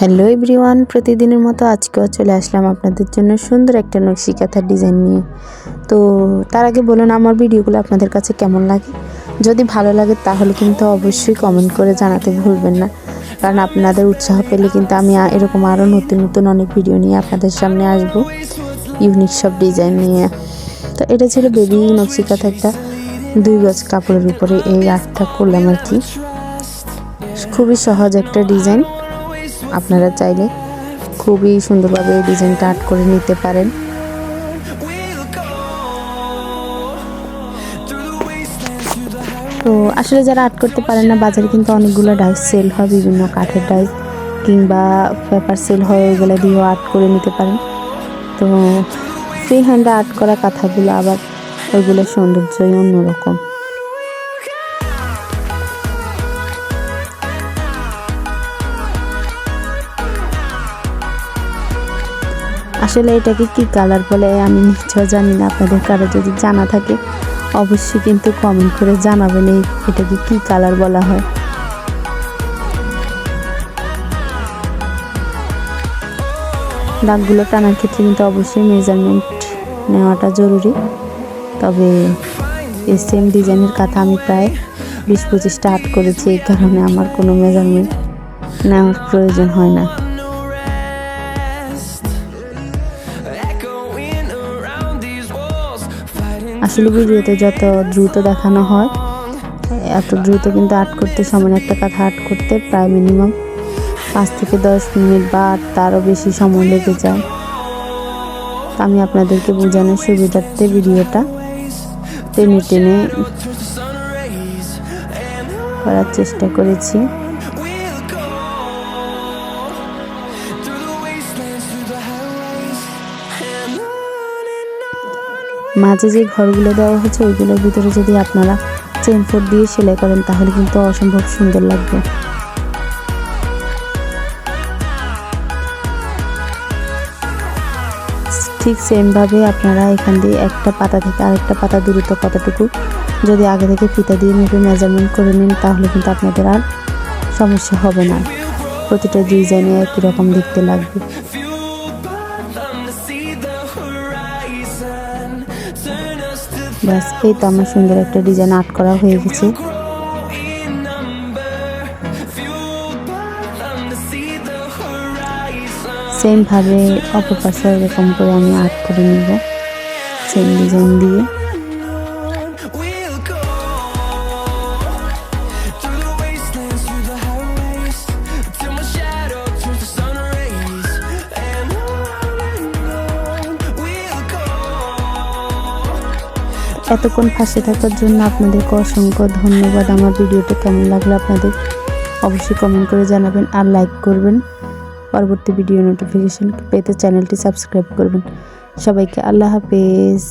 Hello everyone, প্রতিদিনের মতো আজকেও চলে আসলাম আপনাদের জন্য সুন্দর একটা নকশি কাঁথার ডিজাইন নিয়ে। তো তার আগে বলুন, আমার ভিডিওগুলো আপনাদের কাছে কেমন লাগে? যদি ভালো লাগে তাহলে কিন্তু অবশ্যই কমেন্ট করে জানাতে ভুলবেন না। কারণ আপনাদের উৎসাহ পেলে কিন্তু আমি এরকম আরও নতুন নতুন অনেক ভিডিও নিয়ে আপনাদের সামনে আসব। ইউনিক সব ডিজাইন নিয়ে। তো এটা ছিল বেবি নকশি কাঁথা একটা দুই গজ কাপড়ের উপরে এই আর্টটা করলাম আর কি। খুবই সহজ একটা ডিজাইন আপনারা চাইলে খুবই সুন্দরভাবে ডিজাইনটা আর্ট করে নিতে পারেন। তো আসলে যারা আর্ট করতে পারেন না, বাজারে কিন্তু অনেকগুলো ডাইস সেল হয়, বিভিন্ন কাঠের ডাইস কিংবা পেপার সেল হয়, ওইগুলো দিয়েও আর্ট করে নিতে পারেন। তো ফ্রি হ্যান্ডে আর্ট করা কাঁথাগুলো আবার ওইগুলোর সৌন্দর্যই অন্যরকম। আসলে এটাকে কি কালার বলে আমি নিশ্চয় জানি না, আপনাদের কারও যদি জানা থাকে অবশ্যই কিন্তু কমেন্ট করে জানাবেন এই এটাকে কি কালার বলা হয়। দাগগুলো টানার ক্ষেত্রে কিন্তু অবশ্যই মেজারমেন্ট নেওয়াটা জরুরি। তবে সেম ডিজাইনের কাঁথা আমি প্রায় বিশ পঁচিশটা আর্ট করেছি, এই কারণে আমার কোনো মেজারমেন্ট নেওয়ার প্রয়োজন হয় না। আসলে ভিডিওতে যত দ্রুত দেখানো হয়, এত দ্রুত কিন্তু আর্ট করতে সময় একটা কথা আর্ট করতে প্রায় মিনিমাম পাঁচ থেকে দশ মিনিট বা তারও বেশি সময় লেগে যায়। তো আমি আপনাদেরকে বোঝানোর সুবিধার্থে ভিডিওটা টেনে টেনে করার চেষ্টা করেছি। মাঝে যে ঘরগুলো দেওয়া হয়েছে, ওইগুলোর ভিতরে যদি আপনারা চেন ফোর দিয়ে সেলাই করেন, তাহলে কিন্তু অসম্ভব সুন্দর লাগবে। ঠিক সেমভাবে আপনারা এখান দিয়ে একটা পাতা থেকে আরেকটা পাতা দূরত্ব কতটুকু, যদি আগে থেকে ফিতা দিয়ে মেপে মেজারমেন্ট করে নিন, তাহলে কিন্তু আপনাদের আর সমস্যা হবে না। প্রতিটা ডিজাইনে একই রকম দেখতে লাগবে। ব্যাস, এই তো আমার সুন্দর একটা ডিজাইন আর্ট করা হয়ে গেছে. সেমভাবে অপর পাশে এরকম করে আমি আর্ট করে নেব সেম ডিজাইন দিয়ে এতক্ষণ ফাঁসে থাকার জন্য আপনাদেরকে অসংখ্য ধন্যবাদ। আমার ভিডিওটা কেমন লাগল আপনাদের অবশ্যই কমেন্ট করে জানাবেন আর লাইক করবেন। পরবর্তী ভিডিও নোটিফিকেশান পেতে চ্যানেলটি সাবস্ক্রাইব করবেন। সবাইকে আল্লাহ হাফেজ।